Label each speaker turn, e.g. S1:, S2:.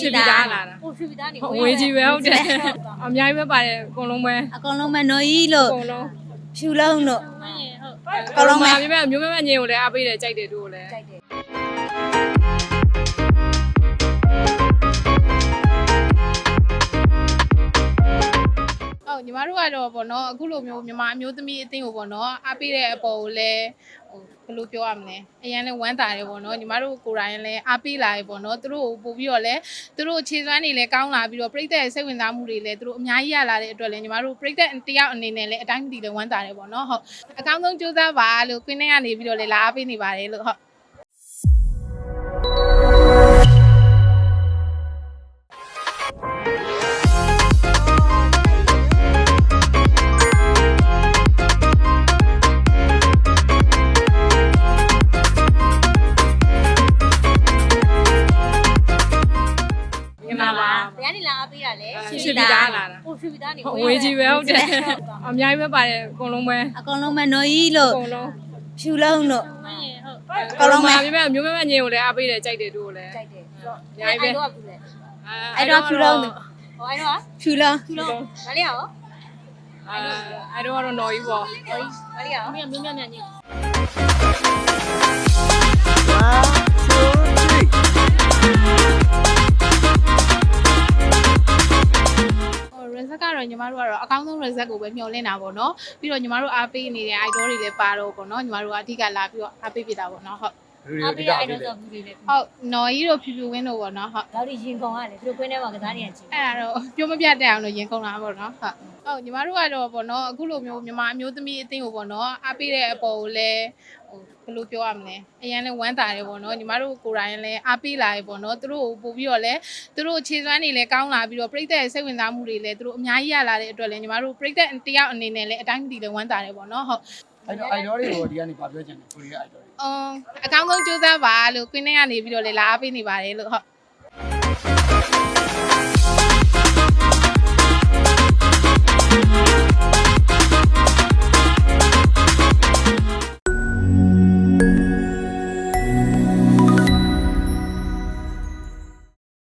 S1: ရွှေ
S2: ပြ
S1: ည်သားလာတာ
S2: ကိုရွှေပြည်သားနေ
S1: ဝေးကြီးပဲဟုတ်တယ်အများကြီးပဲပါတယ်အကုန်လုံးပဲ
S2: အကုန်လုံးပဲနော်ကြီးလို့
S1: အကုန်လုံး
S2: ဖြူလုံးလို့
S1: အကုန်လုံးပဲအမျိုးမဲအမျိုးမဲငင်းကိုလည်းအားပေးတယ်ကြိုက်တယ်တို့ကိုလည်း
S2: တယ်
S3: ဟုတ်ညီမတို့ကတော့ပေါ့နော်အခုလိုမျိုးမြန်မာအမျိုးသမီးအသင်းကိုပေါ့နော်အားပေးတဲ့အပေါ်ကိုလည်းဟိုဘယ်လိုပြောရမလဲအရင်လည်းဝမ်းသာတယ်ပေါ့နော်ညီမတို့ကိုယ်တိုင်လည်းအားပေးလာရေပေါ့နော်သူတို့ကိုပို့ပြီးတော့လည်းသူတို့ခြေစွမ်းတွေလည်းကောင်းလာပြီးတော့ပြိသက်ရဲ့စိတ်ဝင်စားမှုတွေလည်းသူတို့အများကြီးရလာတဲ့အတွက်လည်းညီမတို့ပြိသက်တယောက်အနေနဲ့လည်းအတိုင်းမသိလည်းဝမ်းသာတယ်ပေါ့နော်ဟုတ်အကောင်းဆုံးကြိုးစားပါလို့ကွင်းထဲကနေပြီးတော့လည်းလာအားပေးနေပါတယ်လို့ဟုတ်
S1: ငနာပါ
S2: ဘယ်ကနေလာအားပေးတာလဲ
S1: ရွှေပြည်သားလာတာ
S2: ကိုရွှေပြည်သားနေ
S1: အဝေးကြီးပဲဟုတ်တယ်အများကြီးပဲပါတယ်အကုန်လုံးပဲ
S2: အကုန်လုံးပဲနော်ကြီးလို့
S1: အကုန်လုံး
S2: ဖြူလုံးလို့
S1: အကုန်လုံးပါပြမဲ့မျိုးမမညင်ကိုလည်းအားပေးတယ်ကြိုက်တယ်တို့ကိုလည်း
S2: ကြိုက်တယ်
S1: အများကြီးပဲ
S2: တော့ဘူးလေ
S1: အဲ့တော့ဖြူလုံး
S2: ဟောအဲ့တော့ဖြူလုံးဖြူလုံးဒါလေးရော
S1: အဲအဲ့တော့တော့နော်ကြီးပေါ့
S2: ဒါလေးရောမြမြမြမြကြီး
S3: ဟို တော့ညီမတို့ကတော့အကောင်းဆုံး reset ကိုပဲမျှော်လင့်တာပေါ့နော်ပြီးတော့ညီမတို့အားပေးနေတဲ့ idol တွေလည်းပါတော့ပေါ့နော်ညီမတို့ကအဓိကလာပြီးတော့အားပေးပြတာပေါ့နော်ဟုတ်
S2: အားပေးရအဲ့တော့ဆိုဘူးလေးလေ
S3: ဟုတ်နော်ကြီးတို့ဖြူဖြူဝင်းတို့ပေါ့နော်ဟုတ်
S2: လောက်ဒီရင်ကုန်ရတယ်သူတို့ခွင်းထဲမှာကစားနေရကြည့်
S3: အဲ့ဒါတော့ပြိုးမပြတ်တဲ့အောင်လို့ရင်ကုန်လာပေါ့နော်ဟုတ်ဟုတ်ညီမတို့ကတော့ပေါ့နော်အခုလိုမျိုးမြန်မာအမျိုးသမီးအသင်းကိုပေါ့နော်အားပေးတဲ့အပေါ်ကိုလည်းဟို ဘယ်လိုပြောရမလဲအရင်လည်းဝမ်းသာတယ်ပေါ့နော်ညီမတို့ကိုယ်တိုင်လည်းအားပေးလာရေပေါ့နော်သူတို့ကိုပို့ပြီးတော့လည်းသူတို့ခြေစွမ်းတွေလည်းကောင်းလာပြီးတော့ပြိသက်ရဲ့စိတ်ဝင်စားမှုတွေလည်းသူတို့အများကြီးရလာတဲ့အတွက်လည်းညီမတို့ပြိသက်တယောက်အနေနဲ့လည်းအတိုင်းမသိလည်းဝမ်းသာတယ်ပေါ့နော်ဟုတ်
S4: အဲ့တော့ idol တွေကိုဒီကနေဗာပြောချင်တယ်ကိုရီးယား idol တွေ
S3: အမ်အကောင်းဆုံးကြိုးစားပါလို့ကွင်းထဲကနေပြီးတော့လည်းလာအားပေးနေပါတယ်လို့ဟုတ်